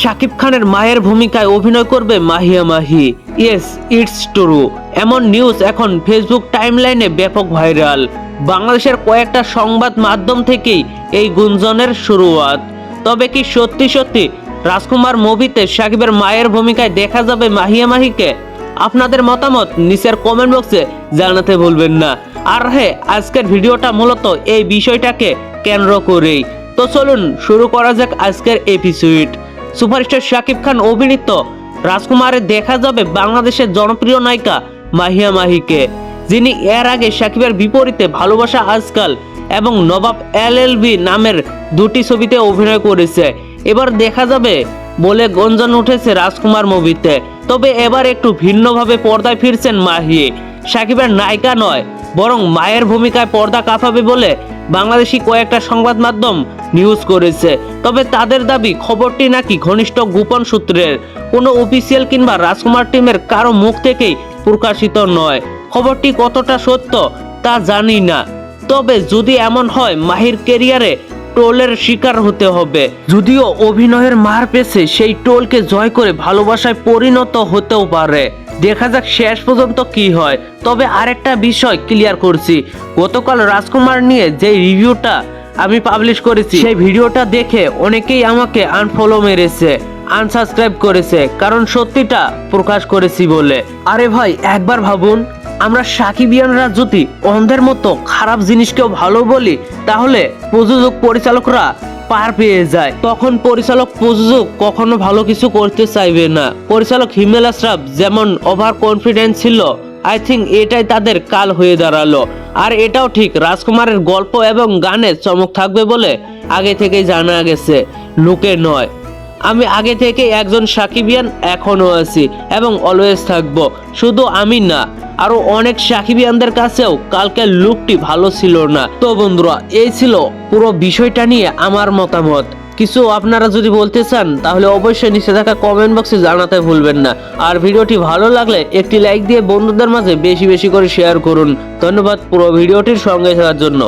শাকিব খানের মায়ের ভূমিকায় অভিনয় করবে Mahiya Mahi. Yes it's true এমন নিউজ এখন ফেসবুক টাইমলাইনে ব্যাপক ভাইরাল বাংলাদেশের কয়েকটা সংবাদ মাধ্যম থেকেই এই গুঞ্জনের শুরুয়াত। তবে কি সত্যি সত্যি রাজকুমার মুভিতে শাকিবের মায়ের ভূমিকায় দেখা যাবে মাহিয়া মাহিকে? আপনাদের মতামত নিচের কমেন্ট বক্সে জানাতে ভুলবেন না। আর হ্যাঁ আজকের ভিডিওটা মূলত এই বিষয়টাকে কেন্দ্র করেই। তো চলুন শুরু করা যাক আজকের এপিসোড সুপারস্টার শাকিব খান অভিনীত রাজকুমারে দেখা যাবে বাংলাদেশের জনপ্রিয় নায়িকা মাহিয়া মাহিকে, যিনি এর আগে শাকিবের বিপরীতে ভালোবাসা আজকাল এবং নবাব এল এল বি নামের দুটি ছবিতে অভিনয় করেছে। এবার দেখা যাবে বলে গঞ্জন উঠেছে রাজকুমার মুভিতে। তবে এবার একটু ভিন্নভাবে পর্দায় ফিরছেন মাহি। সাকিবের নায়িকা নয়, বরং মায়ের ভূমিকায় পর্দা কাঁপাবে বলে বাংলাদেশি কয়েকটা সংবাদ মাধ্যম নিউজ করেছে। তবে তাদের দাবি, খবরটি নাকি ঘনিষ্ঠ গোপন সূত্রের। কোনো অফিসিয়াল কিংবা রাজকুমার টিমের কারও মুখ থেকেই প্রকাশিত নয়। খবরটি কতটা সত্য তা জানি না। তবে যদি এমন হয়, মাহির কেরিয়ারে টোলের শিকার হতে হবে। যদিও অভিনয়ের মার পেছে, সেই টোলকে জয় করে ভালোবাসায় পরিণত হতেও পারে। দেখা যাক শেষ পর্যন্ত কি হয়। তবে আরেকটা বিষয় ক্লিয়ার করছি। গতকাল রাজকুমার নিয়ে যে রিভিউটা আমি পাবলিশ করেছি। সেই ভিডিওটা দেখে অনেকেই আমাকে আনফলো মেরেছে আনসাবস্ক্রাইব করেছে, কারণ সত্যিটা প্রকাশ করেছি বলে। আরে ভাই, একবার ভাবুন, আমরা সাকিবিয়ানরা যদি অন্ধের মতো খারাপ জিনিসকেও ভালো বলি, তাহলে প্রযোজক পরিচালকরা পার পেয়ে যায়। তখন পরিচালক প্রযোজক কখনো ভালো কিছু করতে চাইবে না। পরিচালক হিমেল আশরাফ যেমন ওভার কনফিডেন্স ছিল আই থিঙ্ক এটাই তাদের কাল হয়ে দাঁড়াল। আর এটাও ঠিক, রাজকুমারের গল্প এবং গানে চমক থাকবে বলে আগে থেকেই জানা গেছে, লোকে নয়। আমি আগে থেকে একজন সাকিবিয়ান এখনও আছি এবং অলওয়েজ থাকব। শুধু আমি না, আরও অনেক সাকিবিয়ানদের কাছেও কালকের লুকটি ভালো ছিল না। তো বন্ধুরা, এই ছিল পুরো বিষয়টা নিয়ে আমার মতামত। কিছু আপনারা যদি বলতে চান, তাহলে অবশ্যই নিচে থাকা কমেন্ট বক্সে জানাতে ভুলবেন না। আর ভিডিওটি ভালো লাগলে একটি লাইক দিয়ে বন্ধুদের মাঝে বেশি বেশি করে শেয়ার করুন। ধন্যবাদ পুরো ভিডিওটির সঙ্গে থাকার জন্য।